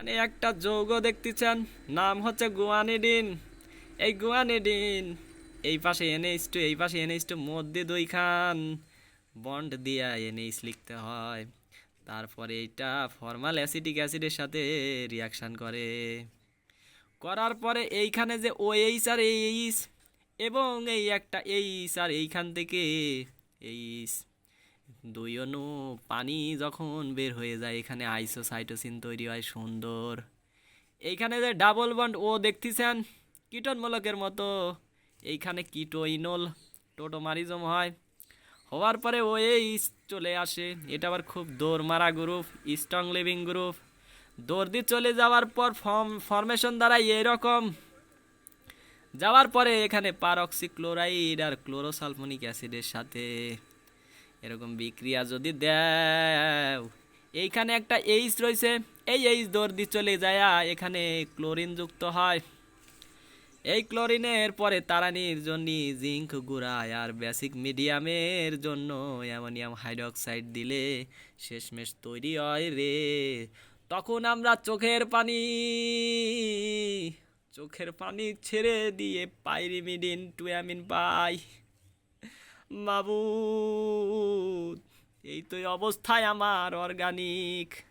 এখানে একটা যৌগ দেখতেছেন, নাম হচ্ছে গুয়ানিডিন। এই গুয়ানিডিন, এই পাশে এনএইচ টু, এই পাশে এনএইচ টু মধ্যে দুইখান বন্ড দিয়া এনএইচ লিখতে হয়। তারপরে এইটা ফর্মাল অ্যাসিটিক অ্যাসিডের সাথে রিয়াকশান করে। করার পরে এইখানে যে ও এইচ আর এইচ এবং এই একটা এইচ আর এইখান থেকে এইচ দুই অণু পানি যখন বের হয়ে যায়, এখানে আইসোসাইটোসিন তৈরি হয়, সুন্দর। এইখানে যে ডাবল বন্ড, ও দেখতেছেন, কীটনমূলকের মতো। এইখানে কিটোইনল টোটোমারিজম হয়। হওয়ার পরে ও এইচ চলে আসে। এটা আবার খুব দৌড় মারা গ্রুপ, স্ট্রং লিভিং গ্রুপ। দৌড় দিয়ে চলে যাওয়ার পর ফর্ম, ফর্মেশন দ্বারা এরকম যাওয়ার পরে এখানে পারক্সি ক্লোরাইড আর ক্লোরোসালফোনিক অ্যাসিডের সাথে এরকম বিক্রিয়া যদি দেও, এইখানে একটা এইচ রয়েছে। এই এইচ দৌড় দিয়ে চলে যায় এখানে ক্লোরিন যুক্ত হয়। এই ক্লোরিনের পরে তারানির জন্য জিঙ্ক গুঁড়ায় আর বেসিক মিডিয়ামের জন্য অ্যামোনিয়াম হাইড্রোক্সাইড দিলে শেষমেশ তৈরি হয় রে। তখন আমরা চোখের পানি চোখের পানি ছেড়ে দিয়ে পাইরিমিডিন টুয়ামিন পাই। মাবুদ। এই তো অবস্থায় আমার অর্গানিক